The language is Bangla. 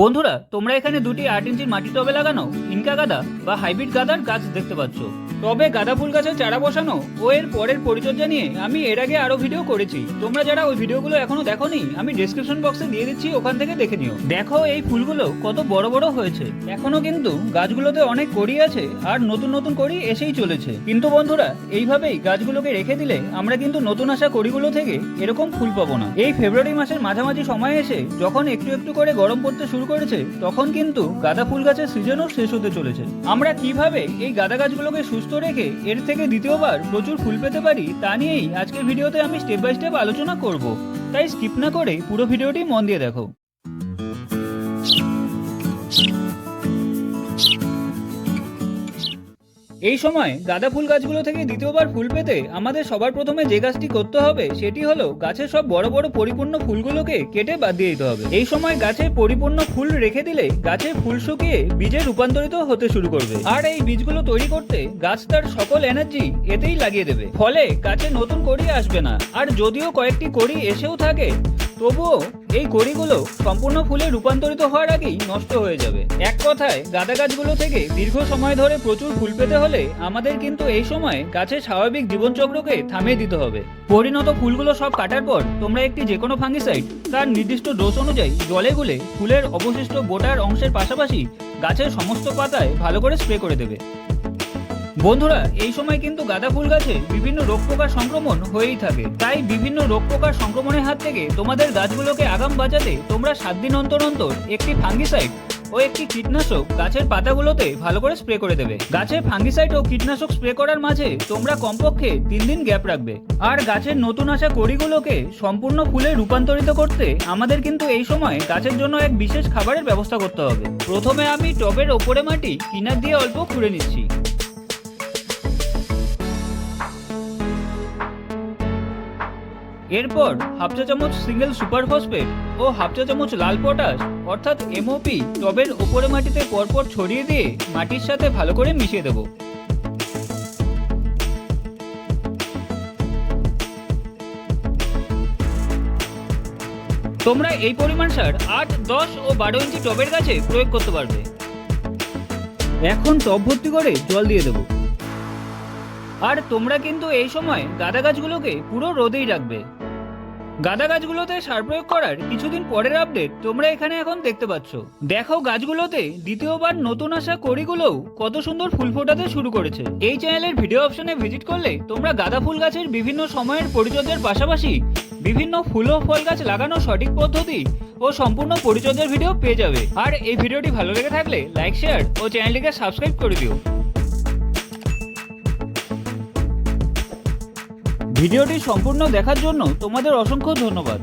বন্ধুরা, তোমরা এখানে দুটি আট ইঞ্চির মাটি টবে লাগানো, ইনকা গাদা বা হাইব্রিড গাদার গাছ দেখতে পাচ্ছ। তবে গাঁদা ফুল গাছের চারা বসানো ও এর পরের পরিচর্যা নিয়ে আমি এর আগে আরও ভিডিও করেছি। তোমরা যারা ওই ভিডিওগুলো এখনও দেখোনি, আমি ডেসক্রিপশন বক্সে দিয়ে দিচ্ছি, ওখান থেকে দেখে নিও। দেখো এই ফুলগুলো কত বড় বড় হয়েছে। এখনও কিন্তু গাছগুলোতে অনেক কড়ি আছে আর নতুন নতুন কড়ি এসেই চলেছে। কিন্তু বন্ধুরা, এইভাবেই গাছগুলোকে রেখে দিলে আমরা কিন্তু নতুন আসা কড়িগুলো থেকে এরকম ফুল পাবো না। এই ফেব্রুয়ারি মাসের মাঝামাঝি সময় এসে যখন একটু একটু করে গরম পড়তে শুরু করেছে, তখন কিন্তু গাঁদা ফুল গাছের সিজনও শেষ হতে চলেছে। আমরা কীভাবে এই গাঁদা গাছগুলোকে সুস্থ রেখে এর থেকে দ্বিতীয়বার প্রচুর ফুল পেতে পারি, তা নিয়েই আজকের ভিডিওতে আমি স্টেপ বাই স্টেপ আলোচনা করব। তাই স্কিপ না করে পুরো ভিডিওটি মন দিয়ে দেখো। এই সময় গাঁদা ফুল গাছগুলো থেকে দ্বিতীয়বার ফুল পেতে আমাদের সবার প্রথমে যে গাছটি করতে হবে সেটি হলো গাছের সব বড় বড় পরিপূর্ণ ফুলগুলোকে কেটে বাদ দিয়ে দিতে হবে। এই সময় গাছে পরিপূর্ণ ফুল রেখে দিলে গাছের ফুল শুকিয়ে বীজে রূপান্তরিত হতে শুরু করবে। আর এই বীজগুলো তৈরি করতে গাছ তার সকল এনার্জি এতেই লাগিয়ে দেবে। ফলে গাছে নতুন কড়ি আসবে না। আর যদিও কয়েকটি কড়ি এসেও থাকে তবুও এই কড়িগুলো সম্পূর্ণ ফুলে রূপান্তরিত হওয়ার আগেই নষ্ট হয়ে যাবে। এক কথায়, গাঁদা গাছগুলো থেকে দীর্ঘ সময় ধরে প্রচুর ফুল পেতে হলে আমাদের কিন্তু এই সময় গাছের স্বাভাবিক জীবনচক্রকে থামিয়ে দিতে হবে। পরিণত ফুলগুলো সব কাটার পর তোমরা একটি যে কোনো ফাঙ্গিসাইড, তার নির্দিষ্ট ডোজ অনুযায়ী জলে গুলে ফুলের অবশিষ্ট বোটার অংশের পাশাপাশি গাছের সমস্ত পাতায় ভালো করে স্প্রে করে দেবে। বন্ধুরা, এই সময় কিন্তু গাঁদা ফুল গাছে বিভিন্ন রোগ পোকার সংক্রমণ হয়েই থাকে। তাই বিভিন্ন রোগ পোকার সংক্রমণের হাত থেকে তোমাদের গাছগুলোকে আগাম বাঁচাতে তোমরা সাত দিন অন্তর অন্তর একটি ফাঙ্গিসাইড ও একটি কীটনাশক গাছের পাতাগুলোতে ভালো করে স্প্রে করে দেবে। গাছে ফাঙ্গিসাইড ও কীটনাশক স্প্রে করার মাঝে তোমরা কমপক্ষে তিন দিন গ্যাপ রাখবে। আর গাছের নতুন আসা কড়িগুলোকে সম্পূর্ণ ফুলে রূপান্তরিত করতে আমাদের কিন্তু এই সময় গাছের জন্য এক বিশেষ খাবারের ব্যবস্থা করতে হবে। প্রথমে আমি টবের ওপরে মাটি কিনার দিয়ে অল্প খুঁড়ে নিচ্ছি। এরপর হাফ চা চামচ সিঙ্গেল সুপার ফসফেট ও হাফ চা চামচ লাল পটাশ অর্থাৎ এমওপি টবের ওপরে মাটিতে পরপর ছড়িয়ে দিয়ে মাটির সাথে ভালো করে মিশিয়ে দেব। তোমরা এই পরিমাণ সার আট, দশ ও বারো ইঞ্চি টবের গাছে প্রয়োগ করতে পারবে। এখন টব ভর্তি করে জল দিয়ে দেবো। আর তোমরা কিন্তু এই সময় গাঁদা গাছগুলোকে পুরো রোদেই রাখবে। গাঁদা গাছগুলোতে সার প্রয়োগ করার কিছুদিন পরের আপডেট তোমরা এখানে এখন দেখতে পাচ্ছ। দেখো গাছগুলোতে দ্বিতীয়বার নতুন আসা কড়িগুলোও কত সুন্দর ফুল ফোটাতে শুরু করেছে। এই চ্যানেলের ভিডিও অপশনে ভিজিট করলে তোমরা গাঁদা ফুল গাছের বিভিন্ন সময়ের পরিচর্যার পাশাপাশি বিভিন্ন ফুল ও ফল গাছ লাগানোর সঠিক পদ্ধতি ও সম্পূর্ণ পরিচর্যার ভিডিও পেয়ে যাবে। আর এই ভিডিওটি ভালো লেগে থাকলে লাইক শেয়ার ও চ্যানেলটিকে সাবস্ক্রাইব করে দিও। ভিডিওটি সম্পূর্ণ দেখার জন্য তোমাদের অসংখ্য ধন্যবাদ।